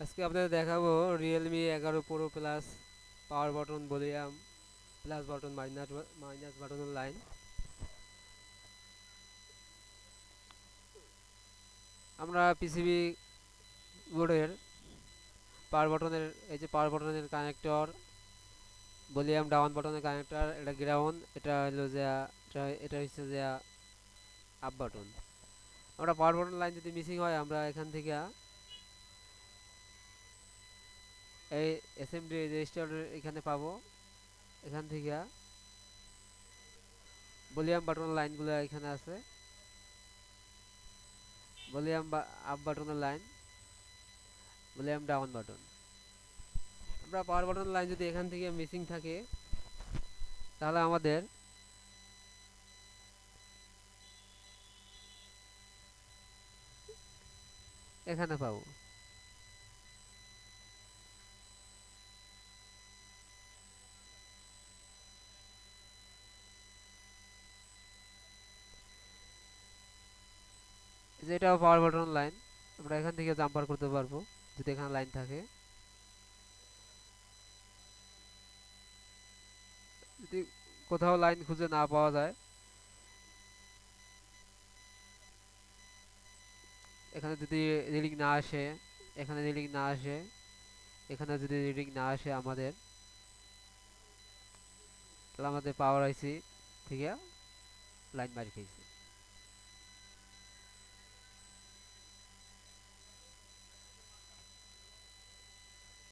আজকে আপনাদের দেখাবো রিয়েলমি এগারো pro plus power button volume plus button minus minus বাটনের লাইন আমরা পিসিবি বোর্ডের পাওয়ার বাটনের এই যে পাওয়ার বাটনের কানেক্টর ভলিউম ডাউন বাটনের কানেক্টর এটা গ্রাউন্ড এটা হলো যে, এটা হচ্ছে যে আপ বাটন আমরা পাওয়ার বাটন লাইন যদি মিসিং হয়, আমরা এখান থেকে এই এসএমডি রেজিস্টার এখানে পাবো। এখান থেকে ভলিউম বাটন লাইনগুলো এখানে আছে। ভলিউম আপ বাটনের লাইন ভলিউম ডাউন বাটন আমরা পাওয়ার বাটন লাইন যদি এখান থেকে মিসিং থাকে, তাহলে আমাদের এখানে পাবো। যেটাও পাওয়ার বাটন লাইন আমরা এখান থেকে জাম্পার করতে পারব, যদি এখানে লাইন থাকে। যদি কোথাও লাইন খুঁজে না পাওয়া যায়, এখানে যদি রিডিং না আসে, এখানে রিডিং না আসে, এখানে যদি রিডিং না আসে আমাদের, তাহলে আমাদের পাওয়ার আইসি থেকে লাইন মারি খেয়েছে